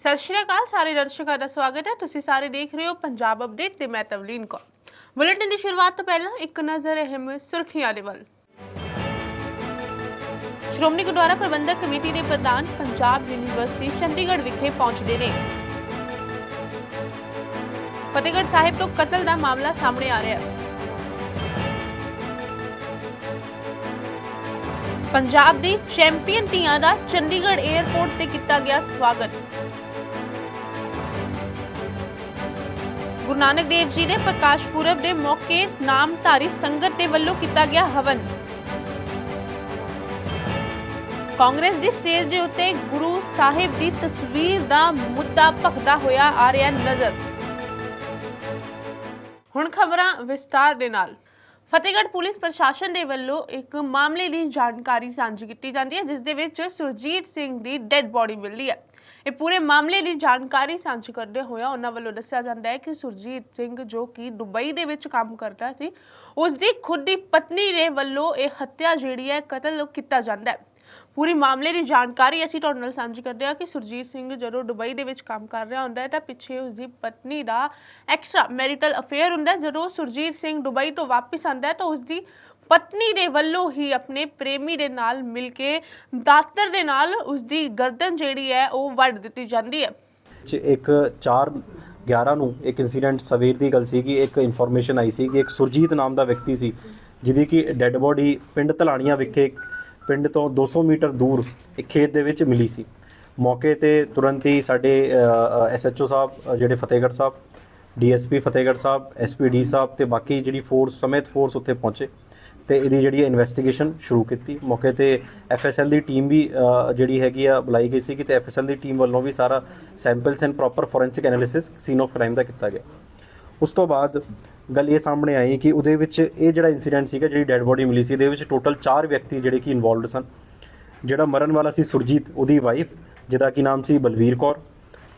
ਸਤਿ ਸ਼੍ਰੀ ਅਕਾਲ, ਸਾਰੇ ਦਰਸ਼ਕਾਂ ਦਾ ਸਵਾਗਤ ਹੈ। ਤੁਸੀਂ ਸਾਰੇ ਦੇਖ ਰਹੇ ਹੋ ਪੰਜਾਬ ਅਪਡੇਟ ਤੇ ਮੈਂ ਤਵਲੀਨ ਕੌਰ। ਬੁਲੇਟਿਨ ਦੀ ਸ਼ੁਰੂਆਤ ਤੋਂ ਪਹਿਲਾਂ ਇੱਕ ਨਜ਼ਰ ਅਹਿਮ ਸੁਰਖੀਆਂ ਦੇ ਵੱਲ। ਸ਼੍ਰੋਮਣੀ ਗੁਰਦੁਆਰਾ ਪ੍ਰਬੰਧਕ ਕਮੇਟੀ ਦੇ ਪ੍ਰਧਾਨ ਪੰਜਾਬ ਯੂਨੀਵਰਸਿਟੀ ਚੰਡੀਗੜ੍ਹ ਵਿਖੇ ਪਹੁੰਚਦੇ ਨੇ। ਫਤਿਹਗੜ੍ਹ ਸਾਹਿਬ ਤੋਂ ਕਤਲ ਦਾ ਮਾਮਲਾ ਸਾਹਮਣੇ ਆ ਰਿਹਾ ਹੈ। ਪੰਜਾਬ ਦੀ ਚੈਂਪੀਅਨ ਧੀਆਂ ਦਾ ਚੰਡੀਗੜ੍ਹ 에ਅਰਪੋਰਟ ਤੇ ਕੀਤਾ ਗਿਆ ਸਵਾਗਤ। ਗੁਰੂ ਨਾਨਕ ਦੇਵ ਜੀ ਦੇ ਪ੍ਰਕਾਸ਼ ਪੁਰਬ ਦੇ ਮੌਕੇ ਨਾਮਧਾਰੀ ਸੰਗਤ ਦੇ ਵੱਲੋਂ ਕੀਤਾ ਗਿਆ ਹਵਨ। ਕਾਂਗਰਸ ਦੀ ਸਟੇਜ ਦੇ ਉੱਤੇ ਗੁਰੂ ਸਾਹਿਬ ਦੀ ਤਸਵੀਰ ਦਾ ਮੁੱਦਾ ਭਖਦਾ ਹੋਇਆ ਆ ਰਿਹਾ ਨਜ਼ਰ। ਹੁਣ ਖਬਰਾਂ ਵਿਸਤਾਰ ਦੇ ਨਾਲ। ਫਤਿਹਗੜ੍ਹ ਪੁਲਿਸ ਪ੍ਰਸ਼ਾਸਨ ਦੇ ਵੱਲੋਂ ਇੱਕ ਮਾਮਲੇ ਦੀ ਜਾਣਕਾਰੀ ਸਾਂਝੀ ਕੀਤੀ ਜਾਂਦੀ ਹੈ, ਜਿਸ ਦੇ ਵਿੱਚ ਸੁਰਜੀਤ ਸਿੰਘ ਦੀ ਡੈੱਡ ਬੋਡੀ ਮਿਲੀ ਹੈ। ਇਹ ਪੂਰੇ ਮਾਮਲੇ ਦੀ ਜਾਣਕਾਰੀ ਸਾਂਝੀ ਕਰਦੇ ਹੋਇਆ ਉਹਨਾਂ ਵੱਲੋਂ ਦੱਸਿਆ ਜਾਂਦਾ ਹੈ ਕਿ ਸੁਰਜੀਤ ਸਿੰਘ ਜੋ ਕਿ ਦੁਬਈ ਦੇ ਵਿੱਚ ਕੰਮ ਕਰਦਾ ਸੀ ਉਸ ਦੀ ਖੁਦ ਦੀ ਪਤਨੀ ਦੇ ਵੱਲੋਂ ਇਹ ਹੱਤਿਆ ਜਿਹੜੀ ਹੈ ਕਤਲ ਕੀਤਾ ਜਾਂਦਾ ਹੈ। ਪੂਰੀ ਮਾਮਲੇ ਦੀ ਜਾਣਕਾਰੀ ਅਸੀਂ ਤੁਹਾਡੇ ਨਾਲ ਸਾਂਝੀ ਕਰਦੇ ਹਾਂ ਕਿ ਸੁਰਜੀਤ ਸਿੰਘ ਜਦੋਂ ਦੁਬਈ ਦੇ ਵਿੱਚ ਕੰਮ ਕਰ ਰਿਹਾ ਹੁੰਦਾ ਹੈ ਤਾਂ ਪਿੱਛੇ ਉਸ ਦੀ ਪਤਨੀ ਦਾ ਐਕਸਟਰਾ ਮੈਰਿਟਲ ਅਫੇਅਰ ਹੁੰਦਾ ਹੈ। ਜਦੋਂ ਸੁਰਜੀਤ ਸਿੰਘ ਦੁਬਈ ਤੋਂ ਵਾਪਸ ਆਉਂਦਾ ਹੈ ਤਾਂ ਉਸ ਦੀ ਪਤਨੀ ਦੇ ਵੱਲੋਂ ਹੀ ਆਪਣੇ ਪ੍ਰੇਮੀ ਦੇ ਨਾਲ ਮਿਲ ਕੇ ਦਾਤਰ ਦੇ ਨਾਲ ਉਸ ਦੀ ਗਰਦਨ ਜਿਹੜੀ ਹੈ ਉਹ ਵੱਢ ਦਿੱਤੀ ਜਾਂਦੀ ਹੈ। ਚ ਇੱਕ 4 11 ਨੂੰ ਇੱਕ ਇਨਸੀਡੈਂਟ ਸਵੇਰ ਦੀ ਗੱਲ ਸੀ ਕਿ ਇੱਕ ਇਨਫੋਰਮੇਸ਼ਨ ਆਈ ਸੀ ਕਿ ਇੱਕ ਸੁਰਜੀਤ ਨਾਮ ਦਾ ਵਿਅਕਤੀ ਸੀ, ਜਿਹਦੀ ਕਿ ਡੈੱਡ ਬੋਡੀ ਪਿੰਡ ਧਲਾਣੀਆਂ ਵਿਖੇ, ਪਿੰਡ ਤੋਂ 200 ਮੀਟਰ ਦੂਰ ਇੱਕ ਖੇਤ ਦੇ ਵਿੱਚ ਮਿਲੀ ਸੀ। ਮੌਕੇ ਤੇ ਤੁਰੰਤ ਹੀ ਸਾਡੇ ਐਸਐਚਓ ਸਾਹਿਬ ਜਿਹੜੇ ਫਤਿਹਗੜ੍ਹ ਸਾਹਿਬ ਡੀਐਸਪੀ ਫਤਿਹਗੜ੍ਹ ਸਾਹਿਬ ਐਸਪੀਡੀ ਸਾਹਿਬ ਤੇ ਬਾਕੀ ਜਿਹੜੀ ਫੋਰਸ ਸਮੇਤ ਫੋਰਸ ਉੱਥੇ ਪਹੁੰਚੇ। ਤੇ ਇਹਦੀ ਜਿਹੜੀ ਇਨਵੈਸਟੀਗੇਸ਼ਨ ਸ਼ੁਰੂ ਕੀਤੀ। ਮੌਕੇ ਤੇ ਐਫਐਸਐਲ ਦੀ ਟੀਮ ਵੀ ਜਿਹੜੀ ਹੈਗੀ ਆ, ਬੁਲਾਈ ਗਈ ਸੀ ਕਿ ਤੇ ਐਫਐਸਐਲ ਦੀ ਟੀਮ ਵੱਲੋਂ ਵੀ ਸਾਰਾ samples and proper forensic analysis scene of crime ਦਾ ਕੀਤਾ ਗਿਆ। ਉਸ ਤੋਂ ਬਾਅਦ ਗੱਲ ਇਹ ਸਾਹਮਣੇ ਆਈ ਕਿ ਉਹਦੇ ਵਿੱਚ ਇਹ ਜਿਹੜਾ ਇਨਸੀਡੈਂਟ ਸੀਗਾ, ਜਿਹੜੀ ਡੈੱਡ ਬੋਡੀ ਮਿਲੀ ਸੀ, ਇਹਦੇ ਵਿੱਚ ਟੋਟਲ 4 ਵਿਅਕਤੀ ਜਿਹੜੇ ਕਿ ਇਨਵੋਲਵਡ ਸਨ। ਜਿਹੜਾ ਮਰਨ ਵਾਲਾ ਸੀ ਸੁਰਜੀਤ, ਉਹਦੀ ਵਾਈਫ ਜਿਹਦਾ ਕੀ ਨਾਮ ਸੀ ਬਲਵੀਰ ਕੌਰ।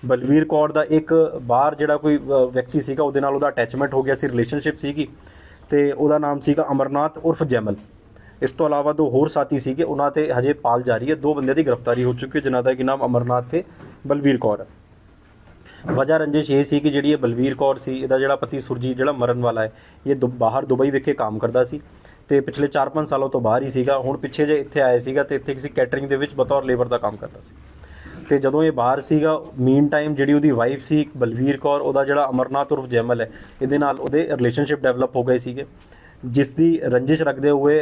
ਬਲਵੀਰ ਕੌਰ ਦਾ ਇੱਕ ਬਾਹਰ ਜਿਹੜਾ ਕੋਈ ਵਿਅਕਤੀ ਸੀਗਾ, ਉਹਦੇ ਨਾਲ ਉਹਦਾ ਅਟੈਚਮੈਂਟ ਹੋ ਗਿਆ ਸੀ ਰਿਲੇਸ਼ਨਸ਼ਿਪ ਸੀਗੀ। ਤੇ ਉਹਦਾ ਨਾਮ ਸੀਗਾ ਅਮਰਨਾਥ ਉਰਫ ਜੈਮਲ। ਇਸ ਤੋਂ ਇਲਾਵਾ ਦੋ ਹੋਰ ਸਾਥੀ ਸੀਗੇ, ਉਹਨਾਂ ਤੇ ਹਜੇ ਪਾਲ ਜਾਰੀ ਹੈ। ਦੋ ਬੰਦਿਆਂ ਦੀ ਗ੍ਰਿਫਤਾਰੀ ਹੋ ਚੁੱਕੀ ਹੈ, ਜਿਨ੍ਹਾਂ ਦਾ ਕਿ ਨਾਮ ਅਮਰਨਾਥ ਤੇ ਬਲਵੀਰ ਕੌਰ ਹੈ। ਵਜ੍ਹਾ ਰੰਜਿਸ਼ ਇਹ ਸੀ ਕਿ ਜਿਹੜੀ ਇਹ ਬਲਵੀਰ ਕੌਰ ਸੀ, ਇਹਦਾ ਜਿਹੜਾ ਪਤੀ ਸੁਰਜੀਤ ਜਿਹੜਾ ਮਰਨ ਵਾਲਾ ਹੈ, ਇਹ ਦੁ- ਬਾਹਰ ਦੁਬਈ ਵਿਖੇ ਕੰਮ ਕਰਦਾ ਸੀ ਤੇ ਪਿਛਲੇ 4-5 ਸਾਲਾਂ ਤੋਂ ਬਾਹਰ ਹੀ ਸੀਗਾ। ਹੁਣ ਪਿੱਛੇ ਜੇ ਇੱਥੇ ਆਇਆ ਸੀਗਾ ਤੇ ਇੱਥੇ ਕਿਸੇ ਕੈਟਰਿੰਗ ਦੇ ਵਿੱਚ ਬਤੌਰ ਲੇਬਰ ਦਾ ਕੰਮ ਕਰਦਾ ਸੀ। ਤੇ ਜਦੋਂ ਇਹ ਬਾਹਰ ਸੀਗਾ ਮੀਨ ਟਾਈਮ ਜਿਹੜੀ ਉਹਦੀ ਵਾਈਫ ਸੀ ਬਲਵੀਰ ਕੌਰ, ਉਹਦਾ ਜਿਹੜਾ ਅਮਰਨਾਥ ਉਰਫ ਜੈਮਲ ਹੈ, ਇਹਦੇ ਨਾਲ ਉਹਦੇ ਰਿਲੇਸ਼ਨਸ਼ਿਪ ਡਿਵੈਲਪ ਹੋ ਗਏ ਸੀਗੇ। ਜਿਸ ਦੀ ਰੰਜਿਸ਼ ਰੱਖਦੇ ਹੋਏ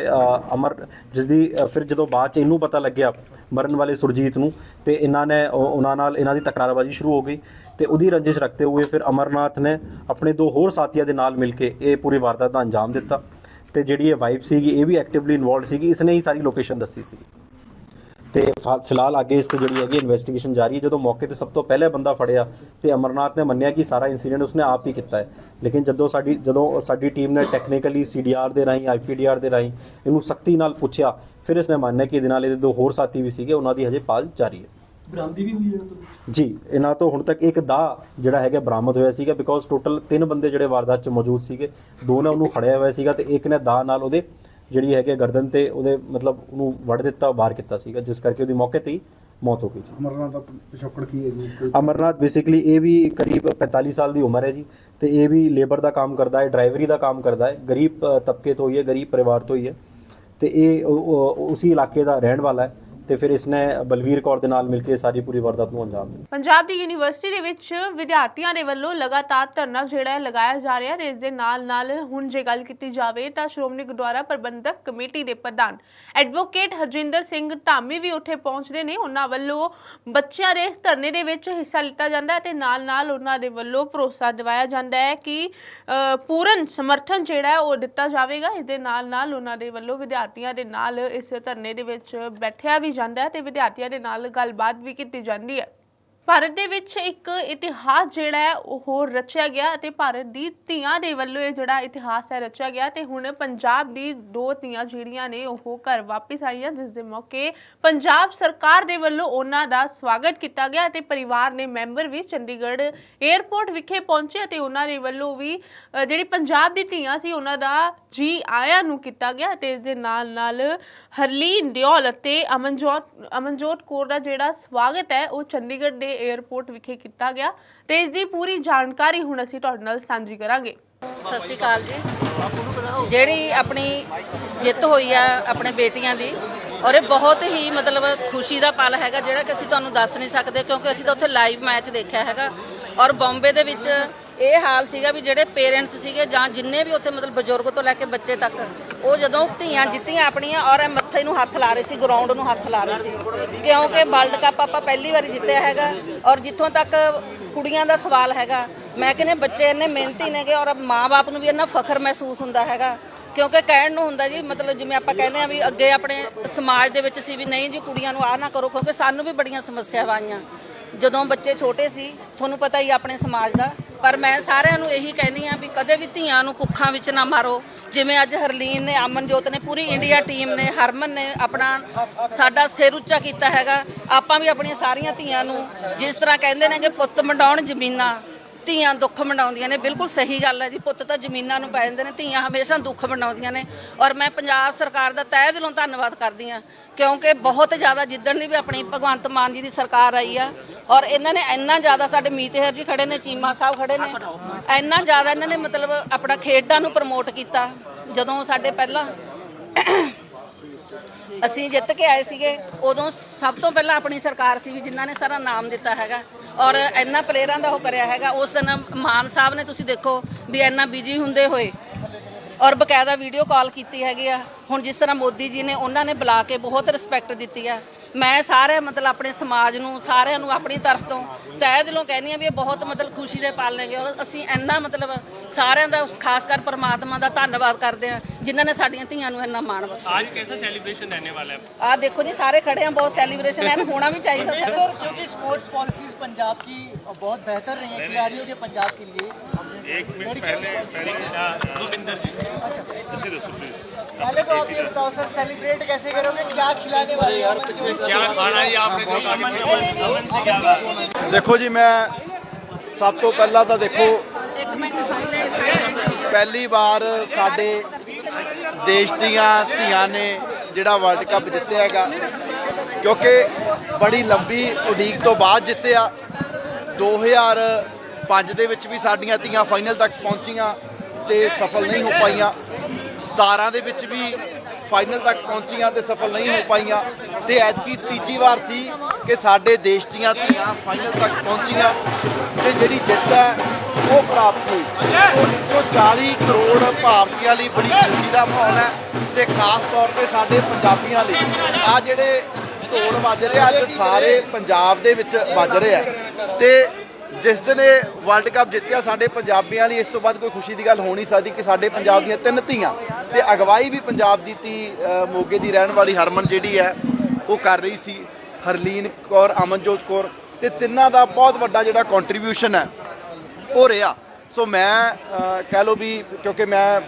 ਅਮਰ ਜਿਸ ਦੀ ਫਿਰ ਜਦੋਂ ਬਾਅਦ ਚ ਇਹਨੂੰ ਪਤਾ ਲੱਗਿਆ, ਮਰਨ ਵਾਲੇ ਸੁਰਜੀਤ ਨੂੰ, ਤੇ ਇਹਨਾਂ ਨੇ ਉਹਨਾਂ ਨਾਲ ਇਹਨਾਂ ਦੀ ਤਕਰਾਰਬਾਜ਼ੀ ਸ਼ੁਰੂ ਹੋ ਗਈ। ਤੇ ਉਹਦੀ ਰੰਜਿਸ਼ ਰੱਖਦੇ ਹੋਏ ਫਿਰ ਅਮਰਨਾਥ ਨੇ ਆਪਣੇ ਦੋ ਹੋਰ ਸਾਥੀਆਂ ਦੇ ਨਾਲ ਮਿਲ ਕੇ ਇਹ ਪੂਰੀ ਵਾਰਦਾਤ ਦਾ ਅੰਜਾਮ ਦਿੱਤਾ। ਤੇ ਜਿਹੜੀ ਇਹ ਵਾਈਫ ਸੀਗੀ, ਇਹ ਵੀ ਐਕਟਿਵਲੀ ਇਨਵੋਲਡ ਸੀਗੀ ਇਸਨੇ ਹੀ ਸਾਰੀ ਲੋਕੇਸ਼ਨ ਦੱਸੀ ਸੀ ਤੇ ਫਿਲਹਾਲ ਅੱਗੇ ਇਸ ਤੇ ਜਿਹੜੀ ਹੈਗੀ ਇਨਵੈਸਟੀਗੇਸ਼ਨ ਜਾਰੀ ਹੈ। ਜਦੋਂ ਮੌਕੇ ਤੇ ਸਭ ਤੋਂ ਪਹਿਲੇ ਬੰਦਾ ਫੜਿਆ ਤੇ ਅਮਰਨਾਥ ਨੇ ਮੰਨਿਆ ਕਿ ਸਾਰਾ ਇਨਸੀਡੈਂਟ ਉਸਨੇ ਆਪ ਹੀ ਕੀਤਾ ਹੈ। ਲੇਕਿਨ ਜਦੋਂ ਸਾਡੀ ਜਦੋਂ ਸਾਡੀ ਟੀਮ ਨੇ ਟੈਕਨੀਕਲੀ ਸੀਡੀਆਰ ਦੇ ਰਾਹੀਂ ਆਈਪੀਡੀਆਰ ਦੇ ਰਾਹੀਂ ਇਹਨੂੰ ਸਖਤੀ ਨਾਲ ਪੁੱਛਿਆ ਫਿਰ ਇਸਨੇ ਮੰਨਿਆ ਕਿ ਇਹਦੇ ਨਾਲ ਇਹਦੇ ਦੋ ਹੋਰ ਸਾਥੀ ਵੀ ਸੀਗੇ ਉਹਨਾਂ ਦੀ ਹਜੇ ਪਾਲ ਜਾਰੀ ਹੈ। ਬਰਾਮਦੀ ਵੀ ਹੋਈ ਹੈ ਜੀ ਇਹਨਾਂ ਤੋਂ ਹੁਣ ਤੱਕ ਇੱਕ ਦਾ ਜਿਹੜਾ ਹੈਗਾ ਬਰਾਮਦ ਹੋਇਆ ਸੀਗਾ ਬਿਕੋਜ਼ ਟੋਟਲ ਤਿੰਨ ਬੰਦੇ ਜਿਹੜੇ ਵਾਰਦਾਤ 'ਚ ਮੌਜੂਦ ਸੀਗੇ ਦੋ ਨੇ ਉਹਨੂੰ ਫੜਿਆ ਹੋਇਆ ਸੀਗਾ ਤੇ ਇੱਕ ਨੇ ਦਾ ਨਾਲ ਉਹਦੇ ਜਿਹੜੀ ਹੈਗੇ ਗਰਦਨ ਤੇ ਉਹਦੇ ਮਤਲਬ ਉਹਨੂੰ ਵੜ ਦਿੱਤਾ ਬਾਹਰ ਕੀਤਾ ਸੀਗਾ ਜਿਸ ਕਰਕੇ ਉਹਦੀ ਮੌਕੇ ਤੇ ਹੀ ਮੌਤ ਹੋ ਗਈ ਜੀ ਅਮਰਨਾਥ ਦਾ ਪਿਛੋਕੜ ਕੀ ਹੈ ਜੀ ਅਮਰਨਾਥ ਬੇਸਿਕਲੀ ਇਹ ਵੀ ਕਰੀਬ 45 ਸਾਲ ਦੀ ਉਮਰ ਹੈ ਜੀ ਤੇ ਇਹ ਵੀ ਲੇਬਰ ਦਾ ਕੰਮ ਕਰਦਾ ਹੈ ਡਰਾਈਵਰੀ ਦਾ ਕੰਮ ਕਰਦਾ ਹੈ ਗਰੀਬ ਤਬਕੇ ਤੋਂ ਹੀ ਹੈ ਗਰੀਬ ਪਰਿਵਾਰ ਤੋਂ ਹੀ ਹੈ ਤੇ ਇਹ ਉਸੇ ਇਲਾਕੇ ਦਾ ਰਹਿਣ ਵਾਲਾ ਹੈ ਤੇ ਫਿਰ ਇਸਨੇ ਬਲਵੀਰ ਕੌਰ ਦੇ ਨਾਲ ਮਿਲ ਕੇ ਸਾਰੀ ਪੂਰੀ ਵਾਰਦਾਤ ਨੂੰ ਅੰਜਾਮ ਦਿੱਤਾ। ਪੰਜਾਬ ਦੀ ਯੂਨੀਵਰਸਿਟੀ ਦੇ ਵਿੱਚ ਵਿਦਿਆਰਥੀਆਂ ਦੇ ਵੱਲੋਂ ਲਗਾਤਾਰ ਧਰਨਾ ਜਿਹੜਾ ਹੈ ਲਗਾਇਆ ਜਾ ਰਿਹਾ ਤੇ ਇਸ ਦੇ ਨਾਲ ਨਾਲ ਹੁਣ ਜੇ ਗੱਲ ਕੀਤੀ ਜਾਵੇ ਤਾਂ ਸ਼੍ਰੋਮਣੀ ਗੁਰਦੁਆਰਾ ਪ੍ਰਬੰਧਕ ਕਮੇਟੀ ਦੇ ਪ੍ਰਧਾਨ ਐਡਵੋਕੇਟ ਹਰਜਿੰਦਰ ਸਿੰਘ ਧਾਮੀ ਵੀ ਉੱਥੇ ਪਹੁੰਚਦੇ ਨੇ। ਉਹਨਾਂ ਵੱਲੋਂ ਬੱਚਿਆਂ ਦੇ ਇਸ ਧਰਨੇ ਦੇ ਵਿੱਚ ਹਿੱਸਾ ਲਿੱਤਾ ਜਾਂਦਾ ਹੈ ਤੇ ਨਾਲ ਨਾਲ ਉਹਨਾਂ ਦੇ ਵੱਲੋਂ ਭਰੋਸਾ ਦਿਵਾਇਆ ਜਾਂਦਾ ਹੈ ਕਿ ਅ, ਪੂਰਨ ਸਮਰਥਨ ਜਿਹੜਾ ਹੈ ਉਹ ਦਿੱਤਾ ਜਾਵੇਗਾ। ਇਸ ਦੇ ਨਾਲ ਨਾਲ ਉਹਨਾਂ ਦੇ ਵੱਲੋਂ ਵਿਦਿਆਰਥੀਆਂ ਦੇ ਨਾਲ ਇਸ ਧਰਨੇ ਦੇ ਵਿੱਚ ਬੈਠਿਆ ਵੀ ਜਾਂਦਾ ਹੈ ਤੇ ਵਿਦਿਆਰਥੀਆਂ ਦੇ ਨਾਲ ਗੱਲਬਾਤ ਵੀ ਕੀਤੀ ਜਾਂਦੀ ਹੈ। ਭਾਰਤ ਦੇ ਵਿੱਚ ਇੱਕ ਇਤਿਹਾਸ ਜਿਹੜਾ ਹੈ ਉਹ ਰਚਿਆ ਗਿਆ ਅਤੇ ਭਾਰਤ ਦੀ ਧੀਆਂ ਦੇ ਵੱਲੋਂ ਇਹ ਜਿਹੜਾ ਇਤਿਹਾਸ ਹੈ ਰਚਿਆ ਗਿਆ ਤੇ ਹੁਣ ਪੰਜਾਬ ਦੀ ਦੋ ਧੀਆਂ ਜਿਹੜੀਆਂ ਨੇ ਉਹ ਘਰ ਵਾਪਸ ਆਈਆਂ ਜਿਸ ਦੇ ਮੌਕੇ ਪੰਜਾਬ ਸਰਕਾਰ ਦੇ ਵੱਲੋਂ ਉਹਨਾਂ ਦਾ ਸਵਾਗਤ ਕੀਤਾ ਗਿਆ ਅਤੇ ਪਰਿਵਾਰ ਦੇ ਮੈਂਬਰ ਵੀ ਚੰਡੀਗੜ੍ਹ 에ਅਰਪੋਰਟ ਵਿਖੇ ਪਹੁੰਚੇ ਅਤੇ ਉਹਨਾਂ ਦੇ ਵੱਲੋਂ ਵੀ ਅ, ਜਿਹੜੀ ਪੰਜਾਬ ਦੀ ਧੀਆਂ ਸੀ ਉਹਨਾਂ ਦਾ ਜੀ ਆਇਆਂ ਨੂੰ ਕੀਤਾ ਗਿਆ ਤੇ ਇਸ ਦੇ ਨਾਲ ਨਾਲ ਹਰਲੀਨ ਦਿਓਲ ਅਤੇ ਅਮਨਜੋਤ ਅਮਨਜੋਤ ਕੌਰ ਦਾ ਜਿਹੜਾ ਸਵਾਗਤ ਹੈ ਉਹ ਚੰਡੀਗੜ੍ਹ ਦੇ ਦੇ 에ਅਰਪੋਰਟ ਵਿਖੇ ਕੀਤਾ ਗਿਆ ਤੇ ਇਸ ਦੀ ਪੂਰੀ ਜਾਣਕਾਰੀ ਹੁਣ ਅਸੀਂ ਤੁਹਾਡੇ ਨਾਲ ਸਾਂਝੀ ਕਰਾਂਗੇ। ਸਤਿ ਸ਼੍ਰੀ ਅਕਾਲ ਜੀ। ਜਿਹੜੀ ਆਪਣੀ ਜਿੱਤ ਹੋਈ ਆ ਆਪਣੇ ਬੇਟੀਆਂ ਦੀ, ਔਰ ਇਹ ਬਹੁਤ ਹੀ ਮਤਲਬ ਖੁਸ਼ੀ ਦਾ ਪਲ ਹੈਗਾ, ਜਿਹੜਾ ਕਿ ਅਸੀਂ ਤੁਹਾਨੂੰ ਦੱਸ ਨਹੀਂ ਸਕਦੇ, ਕਿਉਂਕਿ ਅਸੀਂ ਤਾਂ ਉੱਥੇ ਲਾਈਵ ਮੈਚ ਦੇਖਿਆ ਹੈਗਾ। ਔਰ ਬੰਬੇ ਦੇ ਵਿੱਚ ਇਹ ਹਾਲ ਸੀਗਾ ਵੀ ਜਿਹੜੇ ਪੇਰੈਂਟਸ ਸੀਗੇ ਜਾਂ ਜਿੰਨੇ ਵੀ ਉੱਥੇ ਮਤਲਬ ਬਜ਼ੁਰਗ ਤੋਂ ਲੈ ਕੇ ਬੱਚੇ ਤੱਕ ਉਹ ਜਦੋਂ ਧੀਆਂ ਜਿੱਤੀਆਂ ਆਪਣੀਆਂ ਔਰ ਇਹ ਮੱਥੇ ਨੂੰ ਹੱਥ ਲਾ ਰਹੇ ਸੀ ਗਰਾਊਂਡ ਨੂੰ ਹੱਥ ਲਾ ਰਹੇ ਸੀ। ਕਿਉਂਕਿ ਵਰਲਡ ਕੱਪ ਆਪਾਂ ਪਹਿਲੀ ਵਾਰੀ ਜਿੱਤਿਆ ਹੈਗਾ ਔਰ ਜਿੱਥੋਂ ਤੱਕ ਕੁੜੀਆਂ ਦਾ ਸਵਾਲ ਹੈਗਾ, ਮੈਂ ਕਹਿੰਦੇ ਬੱਚੇ ਇੰਨੇ ਮਿਹਨਤੀ ਨੇਗੇ ਔਰ ਮਾਪੇ ਨੂੰ ਵੀ ਇੰਨਾ ਫਖਰ ਮਹਿਸੂਸ ਹੁੰਦਾ ਹੈਗਾ। ਕਿਉਂਕਿ ਕਹਿਣ ਨੂੰ ਹੁੰਦਾ ਜੀ, ਮਤਲਬ ਜਿਵੇਂ ਆਪਾਂ ਕਹਿੰਦੇ ਆ ਵੀ ਅੱਗੇ ਆਪਣੇ ਸਮਾਜ ਦੇ ਵਿੱਚ ਸੀ ਵੀ ਨਹੀਂ ਜੀ ਕੁੜੀਆਂ ਨੂੰ ਆਹ ਨਾ ਕਰੋ, ਕਿਉਂਕਿ ਸਾਨੂੰ ਵੀ ਬੜੀਆਂ ਸਮੱਸਿਆਵਾਂ ਆਈਆਂ। ਜਦੋਂ ਬੱਚੇ ਛੋਟੇ ਸੀ, ਤੁਹਾਨੂੰ ਪਤਾ ਹੀ ਆਪਣੇ ਸਮਾਜ ਦਾ ਪਰ ਮੈਂ ਸਾਰਿਆਂ ਨੂੰ ਇਹੀ ਕਹਿੰਦੀ ਆ ਵੀ ਕਦੇ ਵੀ ਧੀਆਂ ਨੂੰ ਕੁੱਖਾਂ ਵਿੱਚ ਨਾ ਮਾਰੋ। ਜਿਵੇਂ ਅੱਜ ਹਰਲੀਨ ਨੇ, ਅਮਨਜੋਤ ਨੇ, ਪੂਰੀ ਇੰਡੀਆ ਟੀਮ ਨੇ, ਹਰਮਨ ਨੇ ਆਪਣਾ ਸਾਡਾ ਸਿਰ ਉੱਚਾ ਕੀਤਾ ਹੈਗਾ। ਆਪਾਂ ਵੀ ਆਪਣੀਆਂ ਸਾਰੀਆਂ ਧੀਆਂ ਨੂੰ ਜਿਸ ਤਰ੍ਹਾਂ ਕਹਿੰਦੇ ਨੇ ਕਿ ਪੁੱਤ ਮੰਡਾਉਣ ਜ਼ਮੀਨਾਂ ਧੀਆਂ ਦੁੱਖ ਮਨਾਉਂਦੀਆਂ ਨੇ, ਬਿਲਕੁਲ ਸਹੀ ਗੱਲ ਹੈ ਜੀ, ਪੁੱਤ ਤਾਂ ਜ਼ਮੀਨਾਂ ਨੂੰ ਪੈ ਜਾਂਦੇ ਨੇ, ਧੀਆਂ ਹਮੇਸ਼ਾ ਦੁੱਖ ਮਨਾਉਂਦੀਆਂ ਨੇ ਔਰ ਮੈਂ ਪੰਜਾਬ ਸਰਕਾਰ ਦਾ ਤਹਿ ਦਿਲੋਂ ਧੰਨਵਾਦ ਕਰਦੀ ਹਾਂ, ਕਿਉਂਕਿ ਬਹੁਤ ਜ਼ਿਆਦਾ ਜਿੱਦਣ ਦੀ ਵੀ ਆਪਣੀ ਭਗਵੰਤ ਮਾਨ ਜੀ ਦੀ ਸਰਕਾਰ ਆਈ ਆ ਔਰ ਇਹਨਾਂ ਨੇ ਇੰਨਾ ਜ਼ਿਆਦਾ ਸਾਡੇ ਮੀਤਹਿਰ ਜੀ ਖੜੇ ਨੇ, ਚੀਮਾ ਸਾਹਿਬ ਖੜੇ ਨੇ, ਇੰਨਾ ਜ਼ਿਆਦਾ ਇਹਨਾਂ ਨੇ ਮਤਲਬ ਆਪਣਾ ਖੇਡਾਂ ਨੂੰ ਪ੍ਰਮੋਟ ਕੀਤਾ, ਜਦੋਂ ਸਾਡੇ ਪਹਿਲਾਂ ਅਸੀਂ ਜਿੱਤ ਕੇ ਆਏ ਸੀਗੇ, ਉਦੋਂ ਸਭ ਤੋਂ ਪਹਿਲਾਂ ਆਪਣੀ ਸਰਕਾਰ ਸੀ ਵੀ ਜਿਨ੍ਹਾਂ ਨੇ ਸਾਰਾ ਨਾਮ ਦਿੱਤਾ ਹੈਗਾ। ਔਰ ਇੰਨਾ ਪਲੇਅਰਾਂ ਦਾ ਉਹ ਕਰਿਆ ਹੈਗਾ। ਉਸ ਦਿਨ ਮਾਨ ਸਾਹਿਬ ਨੇ ਤੁਸੀਂ ਦੇਖੋ ਵੀ ਇੰਨਾ ਬਿਜ਼ੀ ਹੁੰਦੇ ਹੋਏ ਔਰ ਬਕਾਇਦਾ ਵੀਡੀਓ ਕਾਲ ਕੀਤੀ ਹੈਗੀ ਆ। ਹੁਣ ਜਿਸ ਤਰ੍ਹਾਂ ਮੋਦੀ ਜੀ ਨੇ, ਉਹਨਾਂ ਨੇ ਬੁਲਾ ਕੇ ਬਹੁਤ ਰਿਸਪੈਕਟ ਦਿੱਤੀ ਆ। ਮੈਂ ਸਾਰੇ ਮਤਲਬ ਆਪਣੇ ਸਮਾਜ ਨੂੰ ਸਾਰਿਆਂ ਨੂੰ ਆਪਣੀ ਤਰਫ ਤੋਂ ਤਹਿ ਦਿਲੋਂ ਕਹਿੰਦੀ ਆ ਵੀ ਇਹ ਬਹੁਤ ਮਤਲਬ ਖੁਸ਼ੀ ਦੇ ਪਲ ਨੇਗੇ ਔਰ ਅਸੀਂ ਇੰਨਾ ਮਤਲਬ ਸਾਰਿਆਂ ਦਾ ਖਾਸ ਕਰ ਪਰਮਾਤਮਾ ਦਾ ਧੰਨਵਾਦ ਕਰਦੇ ਆ ਜਿਨ੍ਹਾਂ ਨੇ ਸਾਡੀਆਂ ਧੀਆਂ ਨੂੰ ਇੰਨਾ ਮਾਣ ਬਖਸ਼ਿਆ आज कैसा सेलिब्रेशन रहने वाला है ਆ ਦੇਖੋ ਜੀ ਸਾਰੇ ਖੜੇ ਆ ਬਹੁਤ ਸੈਲੀਬ੍ਰੇਸ਼ਨ ਐਨ ਹੋਣਾ ਵੀ ਚਾਹੀਦਾ ਸਰ सर क्योंकि स्पोर्ट्स पॉलिसीज पंजाब की बहुत बेहतर रही है खिलाड़ियों के पंजाब के लिए एक मिनट पहले पहले तो आप ये बताओ सर सेलिब्रेट कैसे करोगे क्या खिलाने वाले हो अमनजोत क्या खाना है आपने जो आगे नहीं, नहीं, नहीं, अमनजोत के लिए ਦੇਖੋ ਜੀ ਮੈਂ ਸਭ ਤੋਂ ਪਹਿਲਾਂ ਤਾਂ ਦੇਖੋ ਇੱਕ ਮਿੰਟ ਸਾਈਲੈਂਟ ਪਹਿਲੀ ਵਾਰ ਸਾਡੇ ਦੇਸ਼ ਦੀਆਂ ਧੀਆਂ ਨੇ ਜਿਹੜਾ ਵਰਲਡ ਕੱਪ ਜਿੱਤਿਆ ਹੈਗਾ ਕਿਉਂਕਿ ਬੜੀ ਲੰਬੀ ਉਡੀਕ ਤੋਂ ਬਾਅਦ ਜਿੱਤਿਆ 2005 ਦੇ ਵਿੱਚ ਵੀ ਸਾਡੀਆਂ ਧੀਆਂ ਫਾਈਨਲ ਤੱਕ ਪਹੁੰਚੀਆਂ ਤੇ ਸਫਲ ਨਹੀਂ ਹੋ ਪਾਈਆਂ 17 ਦੇ ਵਿੱਚ ਵੀ ਫਾਈਨਲ ਤੱਕ ਪਹੁੰਚੀਆਂ ਤੇ ਸਫਲ ਨਹੀਂ ਹੋ ਪਾਈਆਂ। ਤੇ ਐਤਕੀ ਤੀਜੀ ਵਾਰ ਸੀ ਕਿ ਸਾਡੇ ਦੇਸ਼ ਦੀਆਂ ਧੀਆਂ ਫਾਈਨਲ ਤੱਕ ਪਹੁੰਚੀਆਂ ਤੇ ਜਿਹੜੀ ਜਿੱਤ ਹੈ, ਉਹ ਪ੍ਰਾਪਤ ਹੋਈ। ਉਹ 140 ਕਰੋੜ ਭਾਰਤੀਆਂ ਲਈ ਬੜੀ ਖੁਸ਼ੀ ਦਾ ਮਾਹੌਲ ਹੈ ਤੇ ਖਾਸ ਤੌਰ ਤੇ ਸਾਡੇ ਪੰਜਾਬੀਆਂ ਲਈ। ਆ ਜਿਹੜੇ ਢੋਲ ਵੱਜ ਰਿਹਾ ਅੱਜ ਸਾਰੇ ਪੰਜਾਬ ਦੇ ਵਿੱਚ ਵੱਜ ਰਿਹਾ ਤੇ ਜਿਸ ਦਿਨ ਇਹ ਵਰਲਡ ਕੱਪ ਜਿੱਤਿਆ, ਸਾਡੇ ਪੰਜਾਬੀਆਂ ਲਈ ਇਸ ਤੋਂ ਬਾਅਦ ਕੋਈ ਖੁਸ਼ੀ ਦੀ ਗੱਲ ਹੋ ਨਹੀਂ ਸਕਦੀ ਕਿ ਸਾਡੇ ਪੰਜਾਬ ਦੀਆਂ ਤਿੰਨ ਧੀਆਂ ਤੇ ਅਗਵਾਈ ਵੀ ਪੰਜਾਬ ਦੀ ਧੀ ਮੋਗੇ ਦੀ ਰਹਿਣ ਵਾਲੀ ਹਰਮਨ ਜਿਹੜੀ ਹੈ, ਉਹ ਕਰ ਰਹੀ ਸੀ, ਹਰਲੀਨ ਕੌਰ, ਅਮਨਜੋਤ ਕੌਰ ਤੇ ਤਿੰਨਾਂ ਦਾ ਬਹੁਤ ਵੱਡਾ ਜਿਹੜਾ ਕੰਟਰੀਬਿਊਸ਼ਨ ਹੈ, ਉਹ ਰਿਹਾ। ਸੋ ਮੈਂ ਕਹਿ ਲਓ ਵੀ ਕਿਉਂਕਿ ਮੈਂ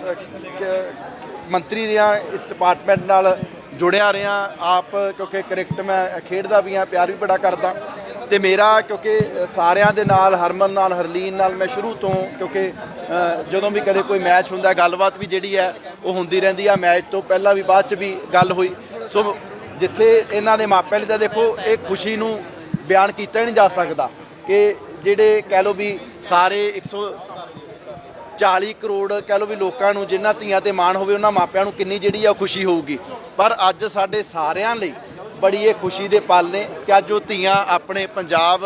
ਮੰਤਰੀ ਰਿਹਾ, ਇਸ ਡਿਪਾਰਟਮੈਂਟ ਨਾਲ ਜੁੜਿਆ ਰਿਹਾ, ਆਪ ਕਿਉਂਕਿ ਕ੍ਰਿਕਟ ਮੈਂ ਖੇਡਦਾ ਵੀ ਹਾਂ, ਪਿਆਰ ਵੀ ਬੜਾ ਕਰਦਾ। ਤੇ ਮੇਰਾ ਕਿਉਂਕਿ ਸਾਰਿਆਂ ਦੇ ਨਾਲ, ਹਰਮਨ ਨਾਲ, ਹਰਲੀਨ ਨਾਲ ਮੈਂ ਸ਼ੁਰੂ ਤੋਂ ਕਿਉਂਕਿ ਜਦੋਂ ਵੀ ਕਦੇ ਕੋਈ ਮੈਚ ਹੁੰਦਾ, ਗੱਲਬਾਤ ਵੀ ਜਿਹੜੀ ਹੈ, ਉਹ ਹੁੰਦੀ ਰਹਿੰਦੀ ਆ। ਮੈਚ ਤੋਂ ਪਹਿਲਾਂ ਵੀ, ਬਾਅਦ ਚ ਵੀ ਗੱਲ ਹੋਈ। ਸੋ ਜਿੱਥੇ ਇਹਨਾਂ ਦੇ ਮਾਪਿਆਂ ਲਈ ਤਾਂ ਦੇਖੋ, ਇਹ ਖੁਸ਼ੀ ਨੂੰ ਬਿਆਨ ਕੀਤਾ ਹੀ ਨਹੀਂ ਜਾ ਸਕਦਾ ਕਿ ਜਿਹੜੇ ਕਹਿ ਲਓ ਵੀ ਸਾਰੇ 140 ਕਰੋੜ ਕਹਿ ਲਓ ਵੀ ਲੋਕਾਂ ਨੂੰ, ਜਿਨ੍ਹਾਂ ਧੀਆਂ ਤੇ ਮਾਣ ਹੋਵੇ, ਉਹਨਾਂ ਮਾਪਿਆਂ ਨੂੰ ਕਿੰਨੀ ਜਿਹੜੀ ਆ ਉਹ ਖੁਸ਼ੀ ਹੋਊਗੀ। ਪਰ ਅੱਜ ਸਾਡੇ ਸਾਰਿਆਂ ਲਈ ਬੜੀ ਇਹ ਖੁਸ਼ੀ ਦੇ ਪਲ ਨੇ ਕਿ ਅੱਜ ਉਹ ਧੀਆਂ ਆਪਣੇ ਪੰਜਾਬ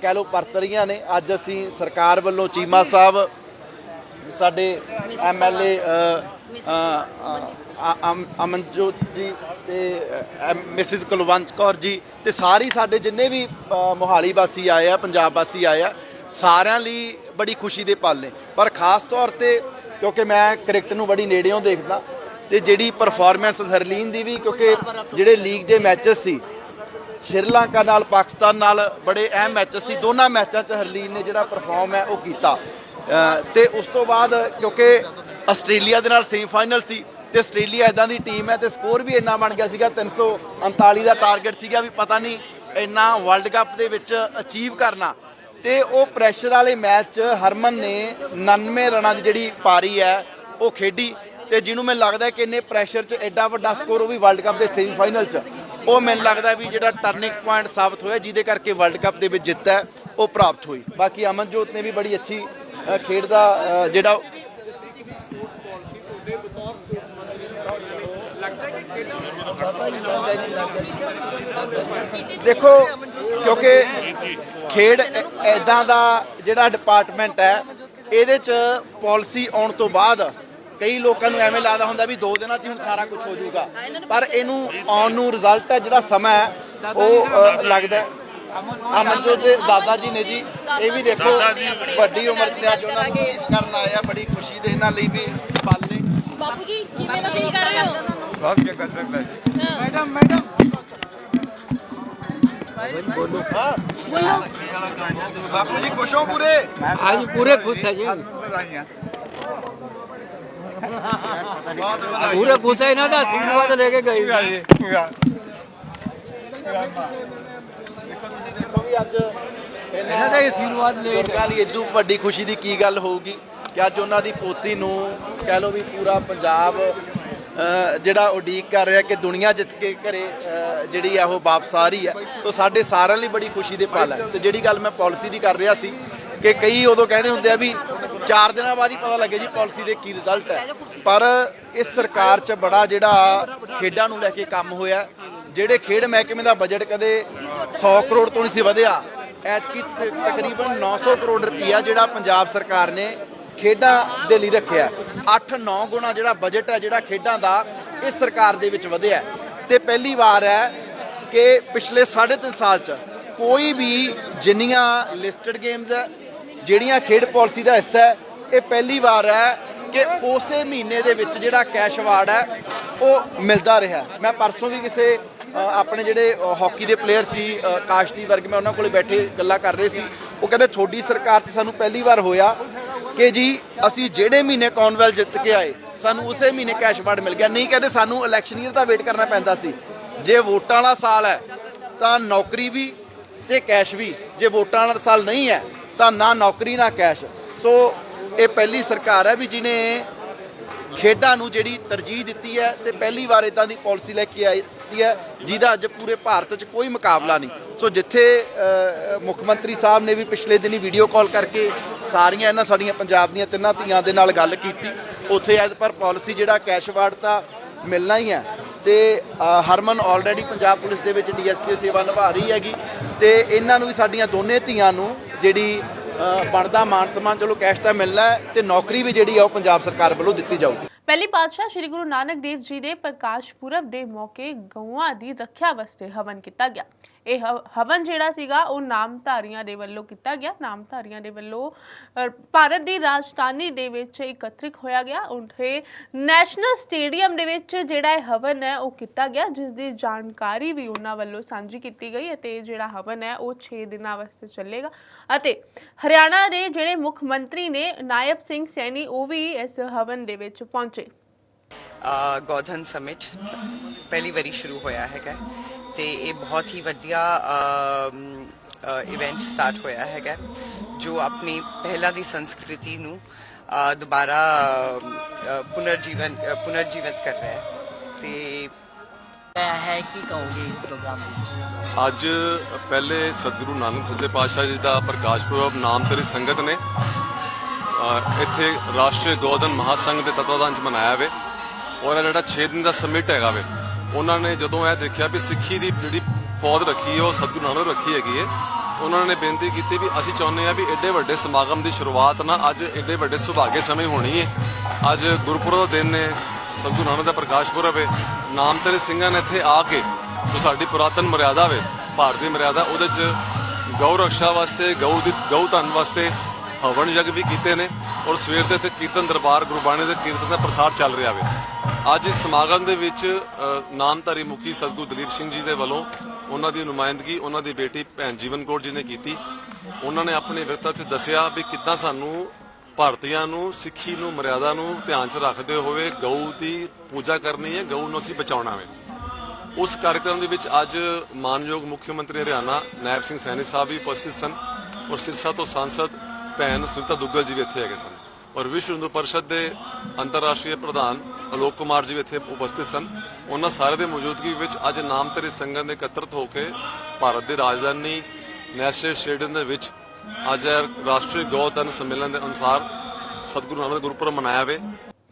ਕਹਿ ਲਓ ਪਰਤ ਰਹੀਆਂ ਨੇ। ਅੱਜ ਅਸੀਂ ਸਰਕਾਰ ਵੱਲੋਂ ਚੀਮਾ ਸਾਹਿਬ, ਸਾਡੇ ਐਮਐਲਏ ਅਮਨਜੋਤ ਜੀ ਤੇ ਮਿਸਿਸ ਕੁਲਵੰਤ ਕੌਰ ਜੀ ਤੇ ਸਾਰੀ ਸਾਡੇ ਜਿੰਨੇ ਵੀ ਮੋਹਾਲੀ ਵਾਸੀ ਆਏ ਆ, ਪੰਜਾਬ ਵਾਸੀ ਆਏ ਆ, ਸਾਰਿਆਂ ਲਈ ਬੜੀ ਖੁਸ਼ੀ ਦੇ ਪਲ ਨੇ। ਪਰ ਖਾਸ ਤੌਰ ਤੇ, ਕਿਉਂਕਿ ਮੈਂ ਕ੍ਰਿਕਟ ਨੂੰ ਬੜੀ ਨੇੜਿਓਂ ਦੇਖਦਾ ਤੇ ਜਿਹੜੀ ਪਰਫਾਰਮੈਂਸ ਹਰਲੀਨ ਦੀ ਵੀ ਕਿਉਂਕਿ ਜਿਹੜੇ ਲੀਗ ਦੇ ਮੈਚਸ ਸੀ ਸ਼੍ਰੀਲੰਕਾ ਨਾਲ ਪਾਕਿਸਤਾਨ ਨਾਲ ਬੜੇ ਅਹਿਮ ਮੈਚਸ ਸੀ। ਦੋਨਾਂ ਮੈਚਾਂ 'ਚ ਹਰਲੀਨ ਨੇ ਜਿਹੜਾ ਪਰਫਾਰਮ ਹੈ ਉਹ ਕੀਤਾ। ਅ, ਤੇ ਉਸ ਤੋਂ ਬਾਅਦ ਕਿਉਂਕਿ ਆਸਟ੍ਰੇਲੀਆ ਦੇ ਨਾਲ ਸੈਮੀਫਾਈਨਲ ਸੀ ਤੇ ਆਸਟ੍ਰੇਲੀਆ ਇਦਾਂ ਦੀ ਟੀਮ ਹੈ ਤੇ ਸਕੋਰ ਵੀ ਇੰਨਾ ਬਣ ਗਿਆ ਸੀਗਾ 339 ਦਾ ਟਾਰਗੇਟ ਸੀਗਾ ਵੀ ਪਤਾ ਨਹੀਂ ਇੰਨਾ ਵਰਲਡ ਕੱਪ ਦੇ ਵਿੱਚ ਅਚੀਵ ਕਰਨਾ। ਤੇ ਉਹ ਪ੍ਰੈਸ਼ਰ ਵਾਲੇ ਮੈਚ 'ਚ ਹਰਮਨ ਨੇ 99 ਰਨਾਂ ਦੀ ਜਿਹੜੀ ਪਾਰੀ ਹੈ ਉਹ ਖੇਡੀ। ਤੇ ਜਿਹਨੂੰ ਮੈਨੂੰ ਲੱਗਦਾ ਕਿ ਇੰਨੇ ਪ੍ਰੈਸ਼ਰ 'ਚ ਐਡਾ ਵੱਡਾ ਸਕੋਰ ਉਹ ਵੀ ਵਰਲਡ ਕੱਪ ਦੇ ਸੈਮੀਫਾਈਨਲ 'ਚ। ਉਹ ਮੈਨੂੰ ਲੱਗਦਾ ਵੀ ਜਿਹੜਾ ਟਰਨਿੰਗ ਪੁਆਇੰਟ ਸਾਬਤ ਹੋਇਆ, ਜਿਹਦੇ ਕਰਕੇ ਵਰਲਡ ਕੱਪ ਦੇ ਵਿੱਚ ਜਿੱਤ ਹੈ, ਉਹ ਪ੍ਰਾਪਤ ਹੋਈ। ਬਾਕੀ ਅਮਨਜੋਤ ਨੇ ਵੀ ਬੜੀ ਅੱਛੀ ਖੇਡ ਦਾ ਜਿਹੜਾ ਦੇਖੋ, ਕਿਉਂਕਿ ਖੇਡ ਐਦਾਂ ਦਾ ਜਿਹੜਾ ਡਿਪਾਰਟਮੈਂਟ ਹੈ, ਇਹਦੇ ਚ ਪਾਲਿਸੀ ਆਉਣ ਤੋਂ ਬਾਅਦ ਕਈ ਲੋਕਾਂ ਨੂੰ ਐਵੇਂ ਲੱਗਦਾ ਹੁੰਦਾ ਵੀ ਦੋ ਦਿਨਾਂ 'ਚ ਹੁਣ ਸਾਰਾ ਕੁਝ ਹੋ ਜਾਊਗਾ। ਪਰ ਇਹਨੂੰ ਆਉਣ ਨੂੰ ਰਿਜ਼ਲਟ ਹੈ ਜਿਹੜਾ ਸਮਾਂ ਹੈ ਉਹ ਲੱਗਦਾ ਅਮਨਜੋਤ ਦੇ ਦਾਦਾ ਜੀ ਨੇ ਜੀ ਇਹ ਵੀ ਦੇਖੋ ਵੱਡੀ ਉਮਰ ਤੇ ਅੱਜ ਉਹਨਾਂ ਨੂੰ ਕਰਨ ਆਇਆ ਬੜੀ ਖੁਸ਼ੀ ਦੇ ਇਹਨਾਂ ਲਈ ਵੀ ਪਾਲੇ। ਬਾਪੂ ਜੀ ਕਿਵੇਂ ਦਾ ਫੀਲ ਕਰ ਰਹੇ ਹੋ? ਬਹੁਤ ਚੰਗਾ ਲੱਗਦਾ ਜੀ। Madam madam. ਬਾਪੂ ਜੀ ਖੁਸ਼ ਹੋ ਪੂਰੇ? ਅੱਜ ਪੂਰੇ ਖੁਸ਼ ਹੈ ਜੀ। ਬਹੁਤ ਵਧਾਈ ਪੂਰਾ ਗੁੱਸਾ ਇਹਨਾਂ ਦਾ ਆਸ਼ੀਰਵਾਦ ਲੈ ਕੇ ਗਈ ਇਹਨਾਂ ਦਾ ਆਸ਼ੀਰਵਾਦ ਲੈ ਕੇ ਕਾਲੀ ਇਦੋਂ ਵੱਡੀ ਖੁਸ਼ੀ ਦੀ ਕੀ ਗੱਲ ਹੋਊਗੀ ਕਿ ਅੱਜ ਉਹਨਾਂ ਦੀ ਪੋਤੀ ਨੂੰ ਕਹਿ ਲੋ ਵੀ ਪੂਰਾ ਪੰਜਾਬ ਜਿਹੜਾ ਉਡੀਕ ਕਰ ਰਿਹਾ ਕਿ ਦੁਨੀਆ ਜਿੱਤ ਕੇ ਘਰੇ ਜਿਹੜੀ ਆ ਉਹ ਵਾਪਸ ਆ ਰਹੀ ਹੈ। ਤੋਂ ਸਾਡੇ ਸਾਰਿਆਂ ਲਈ ਬੜੀ ਖੁਸ਼ੀ ਦੇ ਪਲ ਹੈ। ਤੇ ਜਿਹੜੀ ਗੱਲ ਮੈਂ ਪਾਲਿਸੀ ਦੀ ਕਰ ਰਿਹਾ ਸੀ ਕਿ ਕਈ ਉਦੋਂ ਕਹਿੰਦੇ ਹੁੰਦੇ ਆ ਵੀ 4 ਦਿਨਾਂ ਬਾਅਦ ਹੀ ਪਤਾ ਲੱਗੇ ਜੀ ਪਾਲਿਸੀ ਦੇ ਕੀ ਰਿਜ਼ਲਟ ਹੈ। ਪਰ ਇਸ ਸਰਕਾਰ 'ਚ ਬੜਾ ਜਿਹੜਾ ਖੇਡਾਂ ਨੂੰ ਲੈ ਕੇ ਕੰਮ ਹੋਇਆ ਜਿਹੜੇ ਖੇਡ ਮਹਿਕਮੇ ਦਾ ਬਜਟ ਕਦੇ 100 ਕਰੋੜ ਤੋਂ ਨਹੀਂ ਸੀ ਵਧਿਆ, ਐਤਕੀ ਤ- ਤਕਰੀਬਨ 900 ਕਰੋੜ ਰੁਪਈਆ ਜਿਹੜਾ ਪੰਜਾਬ ਸਰਕਾਰ ਨੇ ਖੇਡਾਂ ਦੇ ਲਈ ਰੱਖਿਆ 8-9 ਗੁਣਾ ਜਿਹੜਾ ਬਜਟ ਹੈ, ਜਿਹੜਾ ਖੇਡਾਂ ਦਾ ਇਸ ਸਰਕਾਰ ਦੇ ਵਿੱਚ ਵਧਿਆ ਹੈ। ਤੇ ਪਹਿਲੀ ਵਾਰ ਹੈ ਕਿ ਪਿਛਲੇ 3.5 ਸਾਲ ਚ ਕੋਈ ਵੀ ਜਿੰਨੀਆਂ ਲਿਸਟਡ ਗੇਮਸ ਹੈ, ਜਿਹੜੀਆਂ ਖੇਡ ਪਾਲਿਸੀ ਦਾ ਹਿੱਸਾ ਹੈ, ਇਹ ਪਹਿਲੀ ਵਾਰ ਹੈ ਕਿ ਉਸੇ ਮਹੀਨੇ ਦੇ ਵਿੱਚ ਜਿਹੜਾ ਕੈਸ਼ ਅਵਾਰਡ ਹੈ ਉਹ ਮਿਲਦਾ ਰਿਹਾ। ਮੈਂ ਪਰਸੋਂ ਵੀ ਕਿਸੇ ਆਪਣੇ ਜਿਹੜੇ ਅ, ਹਾਕੀ ਦੇ ਪਲੇਅਰ ਸੀ ਕਾਸ਼ਤੀ ਵਰਗ ਮੈਂ ਉਹਨਾਂ ਕੋਲੇ ਬੈਠੇ ਗੱਲਾਂ ਕਰ ਰਹੇ ਸੀ। ਉਹ ਕਹਿੰਦੇ ਤੁਹਾਡੀ ਸਰਕਾਰ 'ਚ ਸਾਨੂੰ ਪਹਿਲੀ ਵਾਰ ਹੋਇਆ ਕਿ ਜੀ ਅਸੀਂ ਜਿਹੜੇ ਮਹੀਨੇ ਕਾਨਵੈਲ ਜਿੱਤ ਕੇ ਆਏ ਸਾਨੂੰ ਉਸੇ ਮਹੀਨੇ ਕੈਸ਼ ਅਵਾਰਡ ਮਿਲ ਗਿਆ। ਨਹੀਂ ਕਹਿੰਦੇ ਸਾਨੂੰ ਇਲੈਕਸ਼ਨ ਈਅਰ ਦਾ ਵੇਟ ਕਰਨਾ ਪੈਂਦਾ ਸੀ। ਜੇ ਵੋਟਾਂ ਵਾਲਾ ਸਾਲ ਹੈ ਤਾਂ ਨੌਕਰੀ ਵੀ ਤੇ ਕੈਸ਼ ਵੀ। ਜੇ ਵੋਟਾਂ ਵਾਲਾ ਸਾਲ ਨਹੀਂ ਹੈ ਤਾਂ ਨਾ ਨੌਕਰੀ ਨਾ ਕੈਸ਼। ਸੋ ਇਹ ਪਹਿਲੀ ਸਰਕਾਰ ਹੈ ਵੀ ਜਿਹਨੇ ਖੇਡਾਂ ਨੂੰ ਜਿਹੜੀ ਤਰਜੀਹ ਦਿੱਤੀ ਹੈ ਤੇ ਪਹਿਲੀ ਵਾਰ ਇਦਾਂ ਦੀ ਪਾਲਿਸੀ ਲੈ ਕੇ ਆਈ ਹੈ, ਜਿਹਦਾ ਅੱਜ ਪੂਰੇ ਭਾਰਤ 'ਚ ਕੋਈ ਮੁਕਾਬਲਾ ਨਹੀਂ। ਸੋ ਜਿੱਥੇ ਮੁੱਖ ਮੰਤਰੀ ਸਾਹਿਬ ਨੇ ਵੀ ਪਿਛਲੇ ਦਿਨੀ ਵੀਡੀਓ ਕਾਲ ਕਰਕੇ ਸਾਰੀਆਂ ਇਹਨਾਂ ਸਾਡੀਆਂ ਪੰਜਾਬ ਦੀਆਂ ਤਿੰਨਾਂ ਧੀਆਂ ਦੇ ਨਾਲ ਗੱਲ ਕੀਤੀ, ਉੱਥੇ ਐਜ਼ ਪਰ ਪਾਲਿਸੀ ਜਿਹੜਾ ਕੈਸ਼ ਅਵਾਰਡ ਤਾਂ ਮਿਲਣਾ ਹੀ ਹੈ। ਤੇ ਹਰਮਨ ਆਲਰੇਡੀ ਪੰਜਾਬ ਪੁਲਿਸ ਦੇ ਵਿੱਚ ਡੀਐਸਪੀ ਸੇਵਾ ਨਿਭਾ ਰਹੀ ਹੈਗੀ ਤੇ ਇਹਨਾਂ ਨੂੰ ਵੀ ਸਾਡੀਆਂ ਦੋਨੇ ਧੀਆਂ ਨੂੰ ਜਿਹੜੀ ਬਣਦਾ ਮਾਨ ਸਨਮਾਨ, ਚਲੋ ਕੈਸ਼ ਤਾਂ ਮਿਲਣਾ ਹੈ ਤੇ ਨੌਕਰੀ ਵੀ ਜਿਹੜੀ ਆ ਉਹ ਪੰਜਾਬ ਸਰਕਾਰ ਵੱਲੋਂ ਦਿੱਤੀ ਜਾਊਗੀ। ਪਹਿਲੀ ਪਾਤਸ਼ਾਹ ਸ੍ਰੀ ਗੁਰੂ ਨਾਨਕ ਦੇਵ ਜੀ ਦੇ ਪ੍ਰਕਾਸ਼ ਪੁਰਬ ਦੇ ਮੌਕੇ ਗਊਆਂ ਦੀ ਰੱਖਿਆ ਵਾਸਤੇ ਹਵਨ ਕੀਤਾ ਗਿਆ। ਇਹ ਹ- ਹਵਨ ਜਿਹੜਾ ਸੀਗਾ ਉਹ ਨਾਮਧਾਰੀਆਂ ਦੇ ਵੱਲੋਂ ਕੀਤਾ ਗਿਆ। ਨਾਮਧਾਰੀਆਂ ਦੇ ਵੱਲੋਂ ਅ, ਭਾਰਤ ਦੀ ਰਾਜਧਾਨੀ ਦੇ ਵਿੱਚ ਇਕੱਤਰਿਤ ਹੋਇਆ ਗਿਆ। ਉੱਥੇ ਨੈਸ਼ਨਲ ਸਟੇਡੀਅਮ ਦੇ ਵਿੱਚ ਜਿਹੜਾ ਇਹ ਹਵਨ ਹੈ ਉਹ ਕੀਤਾ ਗਿਆ ਜਿਸ ਦੀ ਜਾਣਕਾਰੀ ਵੀ ਉਹਨਾਂ ਵੱਲੋਂ ਸਾਂਝੀ ਕੀਤੀ ਗਈ ਅਤੇ ਜਿਹੜਾ ਹਵਨ ਹੈ ਉਹ 6 ਦਿਨਾਂ ਵਾਸਤੇ ਚੱਲੇਗਾ। ਅਤੇ ਹਰਿਆਣਾ ਦੇ ਜਿਹੜੇ ਮੁੱਖ ਮੰਤਰੀ ਨੇ ਨਾਇਬ ਸਿੰਘ ਸੈਣੀ ਉਹ ਵੀ ਇਸ ਹਵਨ ਦੇ ਵਿੱਚ ਪਹੁੰਚੇ। ਗੋਧਨ ਸਮਿਟ ਪਹਿਲੀ ਵਾਰੀ ਸ਼ੁਰੂ ਹੋਇਆ ਹੈਗਾ। ਤੇ ਇਹ ਬਹੁਤ ਹੀ ਵਧੀਆ ਇਵੈਂਟ ਸਟਾਰਟ ਹੋਇਆ ਹੈਗਾ ਜੋ ਆਪਣੀ ਪਹਿਲਾਂ ਦੀ ਸੰਸਕ੍ਰਿਤੀ ਨੂੰ ਦੁਬਾਰਾ ਪੁਨਰਜੀਵਨ ਪੁਨਰਜੀਵਿਤ ਕਰ ਰਿਹਾ ਹੈ। ਤੇ ਹੈ ਕੀ ਕਹੋਗੇ ਇਸ ਪ੍ਰੋਗਰਾਮ ਵਿੱਚ? ਅੱਜ ਪਹਿਲੇ ਸਤਿਗੁਰੂ ਨਾਨਕ ਸੱਚੇ ਪਾਤਸ਼ਾਹ ਜੀ ਦਾ ਪ੍ਰਕਾਸ਼ ਪੁਰਬ ਨਾਮ ਤੇਰੀ ਸੰਗਤ ਨੇ ਇੱਥੇ ਰਾਸ਼ਟਰੀ ਗੋਧਨ ਮਹਾਸੰਘ ਦੇ ਤਤਵਾਦਾਨ ਚ ਮਨਾਇਆ ਵੇ ਔਰ ਇਹ ਜਿਹੜਾ 6 ਦਿਨ ਦਾ ਸਮਿਟ ਹੈਗਾ ਵੇ ਉਹਨਾਂ ਨੇ ਜਦੋਂ ਇਹ ਦੇਖਿਆ ਵੀ ਸਿੱਖੀ ਦੀ ਜਿਹੜੀ ਪੌਦ ਰੱਖੀ ਹੈ, ਉਹ ਸਤਿਗੁਰੂ ਨਾਨਕ ਰੱਖੀ ਹੈਗੀ ਹੈ, ਉਹਨਾਂ ਨੇ ਬੇਨਤੀ ਕੀਤੀ ਵੀ ਅਸੀਂ ਚਾਹੁੰਦੇ ਆ ਵੀ ਐਡੇ ਵੱਡੇ ਸਮਾਗਮ ਦੀ ਸ਼ੁਰੂਆਤ ਨਾ ਅੱਜ ਐਡੇ ਵੱਡੇ ਸੁਭਾਗੇ ਸਮੇਂ ਹੋਣੀ ਹੈ। ਅੱਜ ਗੁਰਪੁਰਬ ਦਾ ਦਿਨ ਹੈ ਸਤਿਗੁਰੂ ਨਾਨਕ ਦਾ ਪ੍ਰਕਾਸ਼ ਪੁਰਬ ਹੈ। ਨਾਮ ਤੇਰੇ ਸਿੰਘਾਂ ਨੇ ਇੱਥੇ ਆ ਕੇ ਜੋ ਸਾਡੀ ਪੁਰਾਤਨ ਮਰਿਆਦਾ ਵੇ, ਭਾਰਤੀ ਮਰਿਆਦਾ, ਉਹਦੇ 'ਚ ਗਊ ਰਕਸ਼ਾ ਵਾਸਤੇ, ਗਊ ਦੀ, ਗਊ ਧਨ ਵਾਸਤੇ ਹਵਨ ਯੱਗ ਵੀ ਕੀਤੇ ਨੇ ਔਰ ਸਵੇਰ ਦੇ ਤੇ ਕੀਰਤਨ ਦਰਬਾਰ ਗੁਰਬਾਣੀ ਦੇ ਕੀਰਤਨ ਦਾ ਪ੍ਰਸਾਰ ਚੱਲ ਰਿਹਾ ਵੇ। ਅੱਜ ਇਸ ਸਮਾਗਮ ਦੇ ਵਿੱਚ ਨਾਮਧਾਰੀ ਮੁਖੀ ਸਤਿਗੁਰੂ ਦਲੀਪ ਸਿੰਘ ਜੀ ਦੇ ਵੱਲੋਂ ਉਹਨਾਂ ਦੀ ਨੁਮਾਇੰਦਗੀ, ਉਹਨਾਂ ਦੀ ਬੇਟੀ ਭੈਣ ਜੀਵਨ ਕੌਰ ਜੀ ਨੇ ਕੀਤੀ। ਉਹਨਾਂ ਨੇ ਆਪਣੇ ਵਿਰਤਾ 'ਚ ਦੱਸਿਆ ਵੀ ਕਿੱਦਾਂ ਸਾਨੂੰ ਭਾਰਤੀਆਂ ਨੂੰ, ਸਿੱਖੀ ਨੂੰ, ਮਰਿਆਦਾ ਨੂੰ ਧਿਆਨ 'ਚ ਰੱਖਦੇ ਹੋਏ ਗਊ ਦੀ ਪੂਜਾ ਕਰਨੀ ਹੈ, ਗਊ ਨੂੰ ਅਸੀਂ ਬਚਾਉਣਾ ਹੈ ਉਸ ਕਾਰਜਕ੍ਰਮ ਦੇ ਵਿੱਚ ਅੱਜ ਮਾਨਯੋਗ ਮੁੱਖ ਮੰਤਰੀ ਹਰਿਆਣਾ ਨਾਇਬ ਸਿੰਘ ਸੈਣੀ ਸਾਹਿਬ ਵੀ ਉਪਸਥਿਤ ਸਨ ਔਰ ਸਿਰਸਾ ਤੋਂ ਸੰਸਦ ਭੈਣ ਸੁਨੀਤਾ ਦੁੱਗਲ ਜੀ ਵੀ ਇੱਥੇ ਹੈਗੇ ਸਨ। ਔਰ ਵਿਸ਼ਵ ਹਿੰਦੂ ਪਰਿਸ਼ਦ ਦੇ ਅੰਤਰਰਾਸ਼ਟਰੀ ਪ੍ਰਧਾਨ ਅਲੋਕ ਕੁਮਾਰ ਜੀ ਵੀ ਇੱਥੇ ਉਪਸਥਿਤ ਸਨ। ਉਹਨਾਂ ਸਾਰੇ ਦੇ ਮੌਜੂਦਗੀ ਵਿੱਚ ਅੱਜ ਨਾਮਧਾਰੀ ਸੰਗਤ ਦੇ ਇਕੱਤਰਤ ਹੋ ਕੇ ਭਾਰਤ ਦੀ ਰਾਜਧਾਨੀ ਨੈਸ਼ਨਲ ਸਟੇਡੀਅਮ ਦੇ ਵਿੱਚ ਅੱਜ ਇਹ ਰਾਸ਼ਟਰੀ ਗੌਧਨ ਸੰਮੇਲਨ ਦੇ ਅਨੁਸਾਰ ਸਤਿਗੁਰੂ ਨਾਨਕ ਗੁਰਪੁਰਬ ਮਨਾਇਆ ਵੇ।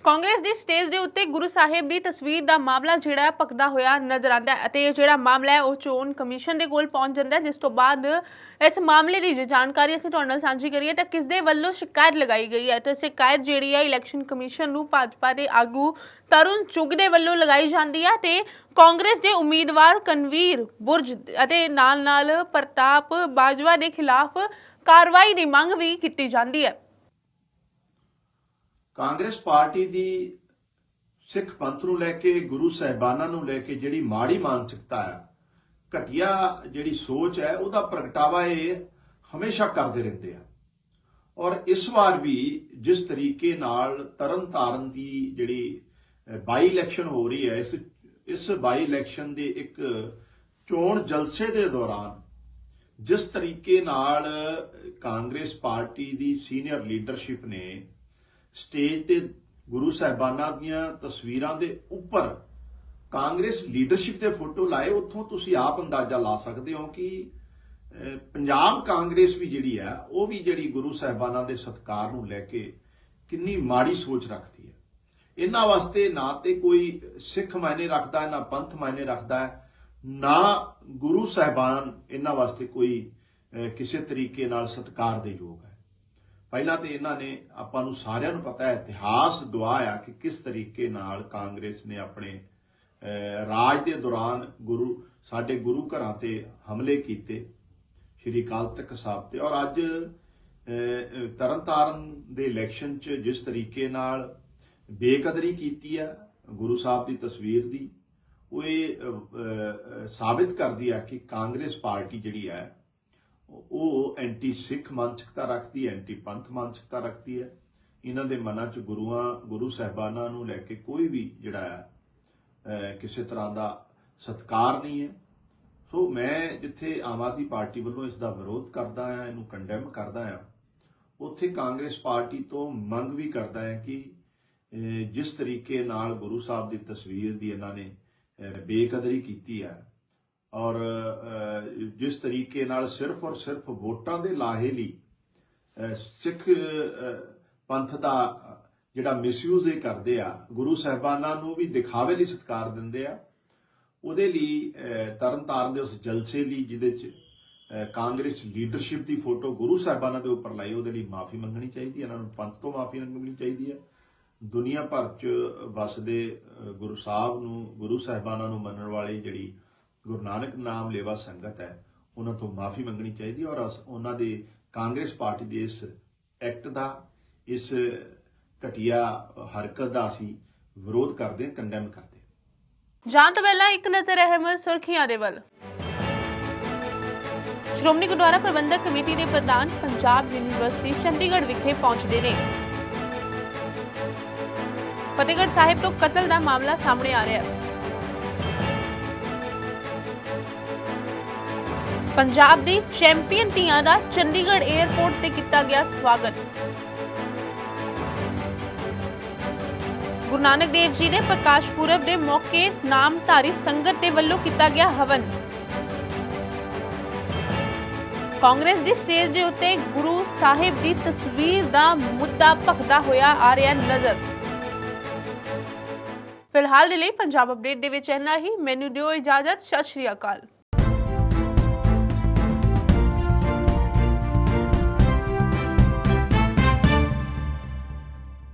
ਕਾਂਗਰਸ ਦੀ ਸਟੇਜ ਦੇ ਉੱਤੇ ਗੁਰੂ ਸਾਹਿਬ ਦੀ ਤਸਵੀਰ ਦਾ ਮਾਮਲਾ ਜਿਹੜਾ ਹੈ ਭਖਦਾ ਹੋਇਆ ਨਜ਼ਰ ਆਉਂਦਾ ਹੈ ਅਤੇ ਇਹ ਜਿਹੜਾ ਮਾਮਲਾ ਹੈ ਉਹ ਚੋਣ ਕਮਿਸ਼ਨ ਦੇ ਕੋਲ ਪਹੁੰਚ ਜਾਂਦਾ ਹੈ, ਜਿਸ ਤੋਂ ਬਾਅਦ ਇਸ ਮਾਮਲੇ ਦੀ ਜੇ ਜਾਣਕਾਰੀ ਅਸੀਂ ਤੁਹਾਡੇ ਨਾਲ ਸਾਂਝੀ ਕਰੀਏ ਤਾਂ ਕਿਸ ਦੇ ਵੱਲੋਂ ਸ਼ਿਕਾਇਤ ਲਗਾਈ ਗਈ ਹੈ? ਤੇ ਸ਼ਿਕਾਇਤ ਜਿਹੜੀ ਹੈ ਇਲੈਕਸ਼ਨ ਕਮਿਸ਼ਨ ਨੂੰ ਭਾਜਪਾ ਦੇ ਆਗੂ ਤਰੁਣ ਚੁਗ ਦੇ ਵੱਲੋਂ ਲਗਾਈ ਜਾਂਦੀ ਹੈ ਤੇ ਕਾਂਗਰਸ ਦੇ ਉਮੀਦਵਾਰ ਕਨਵੀਰ ਬੁਰਜ ਅਤੇ ਨਾਲ-ਨਾਲ ਪ੍ਰਤਾਪ ਬਾਜਵਾ ਦੇ ਖਿਲਾਫ ਕਾਰਵਾਈ ਦੀ ਮੰਗ ਵੀ ਕੀਤੀ ਜਾਂਦੀ ਹੈ। ਕਾਂਗਰਸ ਪਾਰਟੀ ਦੀ ਸਿੱਖ ਪੰਥ ਨੂੰ ਲੈ ਕੇ, ਗੁਰੂ ਸਾਹਿਬਾਨਾਂ ਨੂੰ ਲੈ ਕੇ ਜਿਹੜੀ ਮਾੜੀ ਮਾਨਸਿਕਤਾ ਹੈ ਘਟੀਆ ਜਿਹੜੀ ਸੋਚ ਹੈ, ਉਹਦਾ ਪ੍ਰਗਟਾਵਾ ਇਹ ਹਮੇਸ਼ਾ ਕਰਦੇ ਰਹਿੰਦੇ ਆ। ਔਰ ਇਸ ਵਾਰ ਵੀ ਜਿਸ ਤਰੀਕੇ ਨਾਲ ਤਰਨ ਤਾਰਨ ਦੀ ਜਿਹੜੀ ਬਾਈ ਇਲੈਕਸ਼ਨ ਹੋ ਰਹੀ ਹੈ, ਇਸ ਇਸ ਬਾਈ ਇਲੈਕਸ਼ਨ ਦੇ ਇੱਕ ਚੋਣ ਜਲਸੇ ਦੇ ਦੌਰਾਨ ਜਿਸ ਤਰੀਕੇ ਨਾਲ ਕਾਂਗਰਸ ਪਾਰਟੀ ਦੀ ਸੀਨੀਅਰ ਲੀਡਰਸ਼ਿਪ ਨੇ ਸਟੇਜ ਤੇ ਗੁਰੂ ਸਾਹਿਬਾਨਾਂ ਦੀਆਂ ਤਸਵੀਰਾਂ ਦੇ ਉੱਪਰ ਕਾਂਗਰਸ ਲੀਡਰਸ਼ਿਪ ਦੇ ਫੋਟੋ ਲਾਏ, ਉੱਥੋਂ ਤੁਸੀਂ ਆਪ ਅੰਦਾਜ਼ਾ ਲਾ ਸਕਦੇ ਹੋ ਕਿ ਪੰਜਾਬ ਕਾਂਗਰਸ ਵੀ ਜਿਹੜੀ ਹੈ, ਉਹ ਵੀ ਜਿਹੜੀ ਗੁਰੂ ਸਾਹਿਬਾਨਾਂ ਦੇ ਸਤਕਾਰ ਨੂੰ ਲੈ ਕੇ ਕਿੰਨੀ ਮਾੜੀ ਸੋਚ ਰੱਖਦੀ ਹੈ। ਇਹਨਾਂ ਵਾਸਤੇ ਨਾ ਤੇ ਕੋਈ ਸਿੱਖ ਮਾਇਨੇ ਰੱਖਦਾ ਹੈ ਨਾ ਪੰਥ ਮਾਇਨੇ ਰੱਖਦਾ ਹੈ, ਨਾ ਗੁਰੂ ਸਾਹਿਬਾਨ ਇਹਨਾਂ ਵਾਸਤੇ ਕੋਈ ਕਿਸੇ ਤਰੀਕੇ ਨਾਲ ਸਤਕਾਰ ਦੇ ਯੋਗ ਹੈ। ਪਹਿਲਾਂ ਤੇ ਇਹਨਾਂ ਨੇ ਆਪਾਂ ਨੂੰ ਸਾਰਿਆਂ ਨੂੰ ਪਤਾ ਹੈ, ਇਤਿਹਾਸ ਗਵਾਹ ਆ ਕਿ ਕਿਸ ਤਰੀਕੇ ਨਾਲ ਕਾਂਗਰਸ ਨੇ ਆਪਣੇ ਰਾਜ ਦੇ ਦੌਰਾਨ ਗੁਰੂ, ਸਾਡੇ ਗੁਰੂ ਘਰਾਂ ਤੇ ਹਮਲੇ ਕੀਤੇ, ਸ਼੍ਰੀ ਅਕਾਲ ਤਖਤ ਸਾਹਿਬ ਤੇ। ਔਰ ਅੱਜ ਤਰਨਤਾਰਨ ਦੇ ਇਲੈਕਸ਼ਨ 'ਚ ਜਿਸ ਤਰੀਕੇ ਨਾਲ ਬੇਕਦਰੀ ਕੀਤੀ ਆ ਗੁਰੂ ਸਾਹਿਬ ਦੀ ਤਸਵੀਰ ਦੀ, ਉਹ ਇਹ ਸਾਬਿਤ ਕਰਦੀ ਆ ਕਿ ਕਾਂਗਰਸ ਪਾਰਟੀ ਜਿਹੜੀ ਹੈ ਉਹ ਐਂਟੀ ਸਿੱਖ ਮਾਨਸਿਕਤਾ ਰੱਖਦੀ ਹੈ, ਐਂਟੀ ਪੰਥ ਮਾਨਸਿਕਤਾ ਰੱਖਦੀ ਹੈ। ਇਹਨਾਂ ਦੇ ਮਨਾਂ 'ਚ ਗੁਰੂਆਂ, ਗੁਰੂ ਸਾਹਿਬਾਨਾਂ ਨੂੰ ਲੈ ਕੇ ਕੋਈ ਵੀ ਜਿਹੜਾ ਹੈ ਕਿਸੇ ਤਰ੍ਹਾਂ ਦਾ ਸਤਕਾਰ ਨਹੀਂ ਹੈ। ਸੋ ਮੈਂ ਜਿੱਥੇ ਆਮ ਆਦਮੀ ਪਾਰਟੀ ਵੱਲੋਂ ਇਸ ਦਾ ਵਿਰੋਧ ਕਰਦਾ ਹਾਂ, ਇਹਨੂੰ ਕੰਡੈਮ ਕਰਦਾ ਹਾਂ, ਉੱਥੇ ਕਾਂਗਰਸ ਪਾਰਟੀ ਤੋਂ ਮੰਗ ਵੀ ਕਰਦਾ ਹੈ ਕਿ ਜਿਸ ਤਰੀਕੇ ਨਾਲ ਗੁਰੂ ਸਾਹਿਬ ਦੀ ਤਸਵੀਰ ਦੀ ਇਹਨਾਂ ਨੇ ਬੇਕਦਰੀ ਕੀਤੀ ਹੈ ਔਰ ਜਿਸ ਤਰੀਕੇ ਨਾਲ ਸਿਰਫ ਔਰ ਸਿਰਫ ਵੋਟਾਂ ਦੇ ਲਾਹੇ ਲਈ ਸਿੱਖ ਪੰਥ ਦਾ ਜਿਹੜਾ ਮਿਸਯੂਜ਼ ਇਹ ਕਰਦੇ ਆ ਗੁਰੂ ਸਾਹਿਬਾਨਾਂ ਨੂੰ ਵੀ ਦਿਖਾਵੇ ਲਈ ਸਤਿਕਾਰ ਦਿੰਦੇ ਆ ਉਹਦੇ ਲਈ ਅਹ, ਤਰਨਤਾਰਨ ਦੇ ਉਸ ਜਲਸੇ ਲਈ ਜਿਹਦੇ ਚ ਕਾਂਗਰਸ ਲੀਡਰਸ਼ਿਪ ਦੀ ਫੋਟੋ ਗੁਰੂ ਸਾਹਿਬਾਨਾਂ ਦੇ ਉੱਪਰ ਲਾਈ ਉਹਦੇ ਲਈ ਮਾਫੀ ਮੰਗਣੀ ਚਾਹੀਦੀ ਹੈ ਇਹਨਾਂ ਨੂੰ ਪੰਥ ਤੋਂ ਮਾਫੀ ਮੰਗਣੀ ਚਾਹੀਦੀ ਹੈ। ਦੁਨੀਆ ਭਰ ਚ ਵਸਦੇ ਗੁਰੂ ਸਾਹਿਬ ਨੂੰ ਗੁਰੂ ਸਾਹਿਬਾਨਾਂ ਨੂੰ ਮੰਨਣ ਵਾਲੀ ਜਿਹੜੀ ਗੁਰੂ ਨਾਨਕ ਨਾਮ ਲੇਵਾ ਸੰਗਤ ਹੈ, ਉਹਨਾਂ ਤੋਂ ਮਾਫੀ ਮੰਗਣੀ ਚਾਹੀਦੀ ਔਰ ਉਹਨਾਂ ਦੇ ਕਾਂਗਰਸ ਪਾਰਟੀ ਦੇ ਇਸ ਐਕਟ ਦਾ, ਇਸ ਘਟੀਆ ਹਰਕਤ ਦਾ ਅਸੀਂ ਵਿਰੋਧ ਕਰਦੇ ਹਾਂ ਕੰਡੈਮ ਕਰਦੇ ਹਾਂ। ਜਾਣ ਤੋਂ ਪਹਿਲਾਂ ਇੱਕ ਨਜ਼ਰ ਅਹਿਮ ਸੁਰਖੀਆਂ ਦੇ ਵੱਲ। ਸ਼੍ਰੋਮਣੀ ਗੁਰਦੁਆਰਾ ਪ੍ਰਬੰਧਕ ਕਮੇਟੀ ਦੇ ਪ੍ਰਧਾਨ ਪੰਜਾਬ ਯੂਨੀਵਰਸਿਟੀ ਚੰਡੀਗੜ੍ਹ ਵਿਖੇ ਪਹੁੰਚਦੇ ਨੇ। ਫਤਿਹਗੜ੍ਹ ਸਾਹਿਬ ਤੋਂ ਕਤਲ ਦਾ ਮਾਮਲਾ ਸਾਹਮਣੇ ਆ ਰਿਹਾ ਹੈ। ਪੰਜਾਬ ਦੀ ਚੈਂਪੀਅਨ ਟੀਮਾਂ ਦਾ ਚੰਡੀਗੜ੍ਹ 에ਅਰਪੋਰਟ ਤੇ ਕੀਤਾ ਗਿਆ ਸਵਾਗਤ। ਗੁਰੂ ਨਾਨਕ ਦੇਵ ਜੀ ਦੇ ਪ੍ਰਕਾਸ਼ ਪੁਰਬ ਦੇ ਮੌਕੇ ਨਾਮਧਾਰੀ ਸੰਗਤ ਦੇ ਵੱਲੋਂ ਕੀਤਾ ਗਿਆ ਹਵਨ। ਕਾਂਗਰਸ ਦੀ ਸਟੇਜ ਦੇ ਉੱਤੇ ਗੁਰੂ ਸਾਹਿਬ ਦੀ ਤਸਵੀਰ ਦਾ ਮੁੱਦਾ ਭਖਦਾ ਹੋਇਆ ਆ ਰਿਹਾ ਨਜ਼ਰ। ਫਿਲਹਾਲ ਦੇ ਲਈ ਪੰਜਾਬ ਅਪਡੇਟ ਦੇ ਵਿੱਚ ਇੰਨਾ ਹੀ। ਮੈਨੂੰ ਦਿਓ ਇਜਾਜ਼ਤ। ਸਤਿ ਸ਼੍ਰੀ ਅਕਾਲ।